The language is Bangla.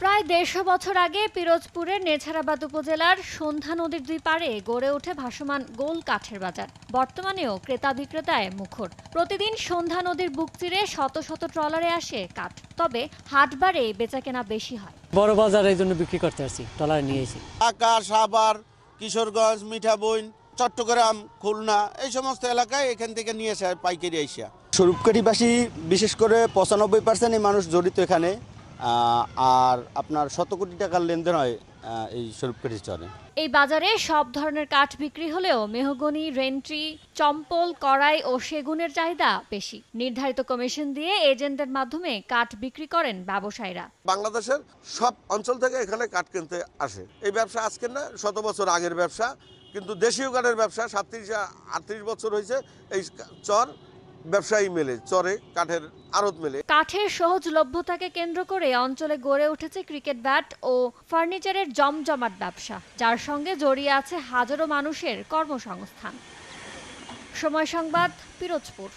প্রায় দেড়শো বছর আগে পিরোজপুরের নেছারাবাদ উপজেলার সন্ধ্যা নদীর দুই পাড়ে গড়ে ওঠে ভাসমান গোল কাঠের বাজার। বর্তমানেও ক্রেতা বিক্রেতায় মুখর। প্রতিদিন সন্ধ্যা নদীর বুক চিরে শত শত ট্রলারে আসে কাঠ। তবে হাটবারে বেচাকেনা বেশি হয়। বড় বাজার এই জন্য বিক্রি করতে আসছি টলার নিয়ে এসে। ঢাকা সাভার কিশোরগঞ্জ মিঠাবইন চট্টগ্রাম খুলনা এই সমস্ত এলাকায় এখান থেকে নিয়ে আসে পাইকারি আইসা। স্বরূপকারীবাসী বিশেষ করে পঁচানব্বই পার্সেন্টই মানুষ জড়িত এখানে। আর আপনার শত কোটি টাকার লেনদেন হয় এই স্বরূপকারী চরে এই বাজারে সব ধরনের কাঠ বিক্রি হলেও মেহগনি রেন্ট্রি চম্পল কড়াই ও সেগুনের চাহিদা বেশি। নির্ধারিত কমিশন দিয়ে এজেন্টদের মাধ্যমে কাঠ বিক্রি করেন ব্যবসায়ীরা। বাংলাদেশের সব অঞ্চল থেকে এখানে কাঠ কিনতে আসে। এই ব্যবসা আজকের না শত বছর আগের ব্যবসা কিন্তু দেশীয় কাঠের ব্যবসা সাতত্রিশ আটত্রিশ বছর হয়েছে এই চর ব্যবসায়ী মেলে, চরে, কাঠের আড়ত মেলে। কাঠের সহজলভ্যতাকে কেন্দ্র করে অঞ্চলে গড়ে উঠেছে ক্রিকেট ব্যাট ও ফার্নিচারের জমজমাট ব্যবসা, যার সঙ্গে জড়িয়ে আছে হাজারো মানুষের কর্মসংস্থান। সময় সংবাদ, পিরোজপুর।